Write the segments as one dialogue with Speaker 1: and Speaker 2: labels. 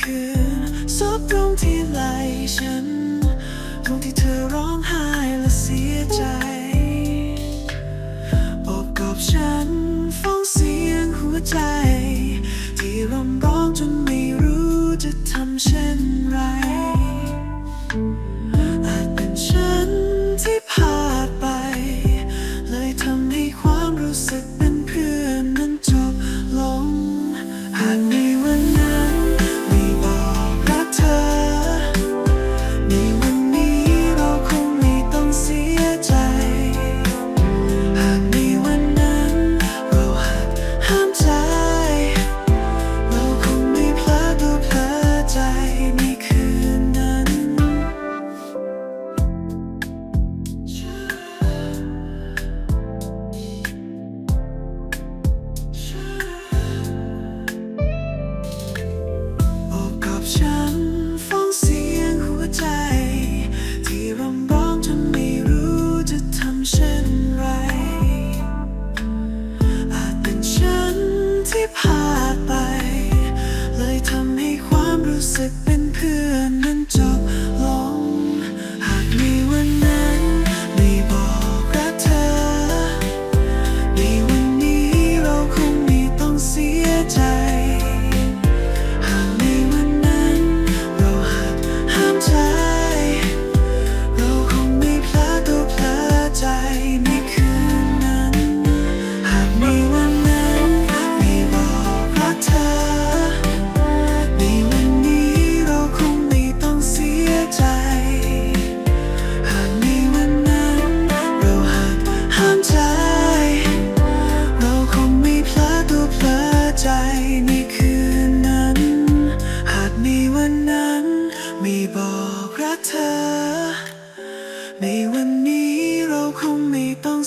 Speaker 1: คืนซบตรงที่ไหลฉัน ตรงที่เธอร้องไห้และเสียใจอบกอบฉันฟังเสียงหัวใจ ที่ร้องร้องจนไม่รู้จะทำเช่นไร ที่พาไป เลยทำให้ความรู้สึกเป็นเพื่อนนั้นจบลง หากมีวันนั้นไม่บอกรักเธอ ในวันนี้เราคงไม่ต้องเสียใจ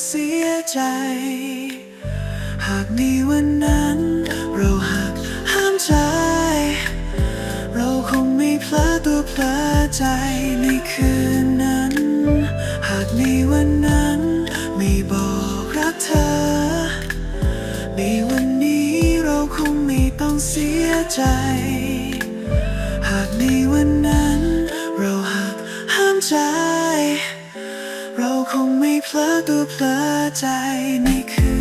Speaker 1: เสียใจ หากในวันนั้น เราหักห้ามใจ เราคงไม่พลาดตัวเพลอใจในคืนนั้น หากในวันนั้น ไม่บอกรักเธอ ในวันนี้เราคงไม่ต้องเสียใจ หากในวัน เราคงไม่เพลอตัวเพลอใจในคื